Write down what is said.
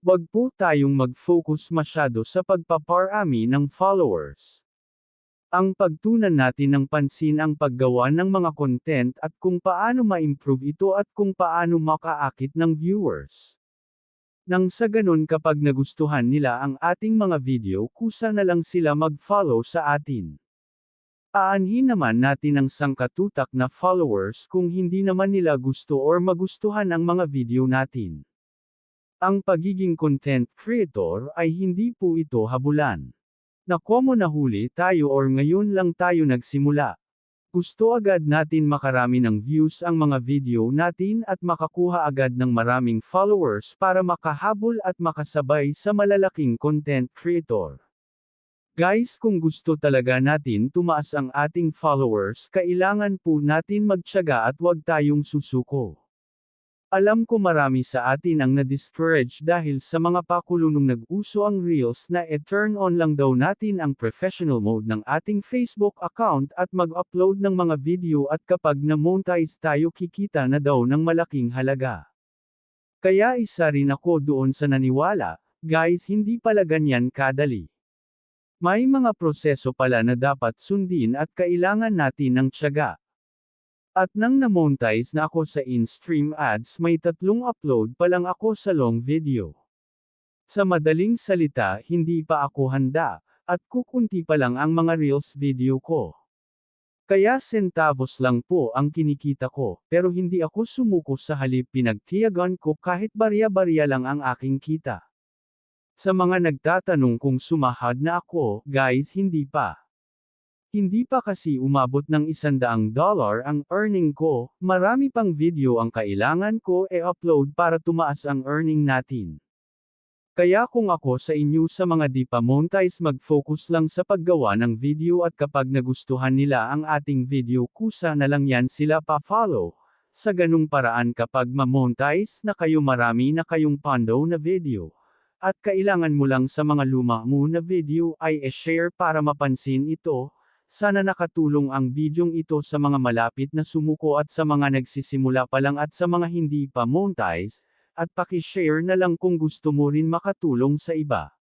Wag po tayong mag-focus masyado sa pagpaparami ng followers. Ang pagtunan natin ng pansin ang paggawa ng mga content at kung paano ma-improve ito at kung paano makaakit ng viewers. Nang sa ganun kapag nagustuhan nila ang ating mga video kusa na lang sila mag-follow sa atin. Aanhin naman natin ang sangkatutak na followers kung hindi naman nila gusto or magustuhan ang mga video natin. Ang pagiging content creator ay hindi po ito habulan. Na komo nahuli tayo or ngayon lang tayo nagsimula. Gusto agad natin makarami ng views ang mga video natin at makakuha agad ng maraming followers para makahabol at makasabay sa malalaking content creator. Guys kung gusto talaga natin tumaas ang ating followers kailangan po natin magtyaga at wag tayong susuko. Alam ko marami sa atin ang na-discourage dahil sa mga pakulunong nag-uso ang Reels na e-turn on lang daw natin ang professional mode ng ating Facebook account at mag-upload ng mga video at kapag na-monetize tayo kikita na daw ng malaking halaga. Kaya isa rin ako doon sa naniwala, guys hindi pala ganyan kadali. May mga proseso pala na dapat sundin at kailangan natin ng tiyaga. At nang na-monetize na ako sa in-stream ads may tatlong upload pa lang ako sa long video. Sa madaling salita hindi pa ako handa, at kukunti pa lang ang mga reels video ko. Kaya centavos lang po ang kinikita ko, pero hindi ako sumuko sa halip pinagtiyagan ko kahit barya-barya lang ang aking kita. Sa mga nagtatanong kung sumahad na ako, guys hindi pa. Hindi pa kasi umabot ng isandaang dollar ang earning ko, marami pang video ang kailangan ko e-upload para tumaas ang earning natin. Kaya kung ako sa inyo sa mga di pa monetize mag-focus lang sa paggawa ng video at kapag nagustuhan nila ang ating video kusa na lang yan sila pa-follow. Sa ganung paraan kapag ma-monetize na kayo marami na kayong pondo na video. At kailangan mo lang sa mga luma mo na video ay e-share para mapansin ito, sana nakatulong ang bidyong ito sa mga malapit na sumuko at sa mga nagsisimula pa lang at sa mga hindi pa monetize, at paki-share na lang kung gusto mo rin makatulong sa iba.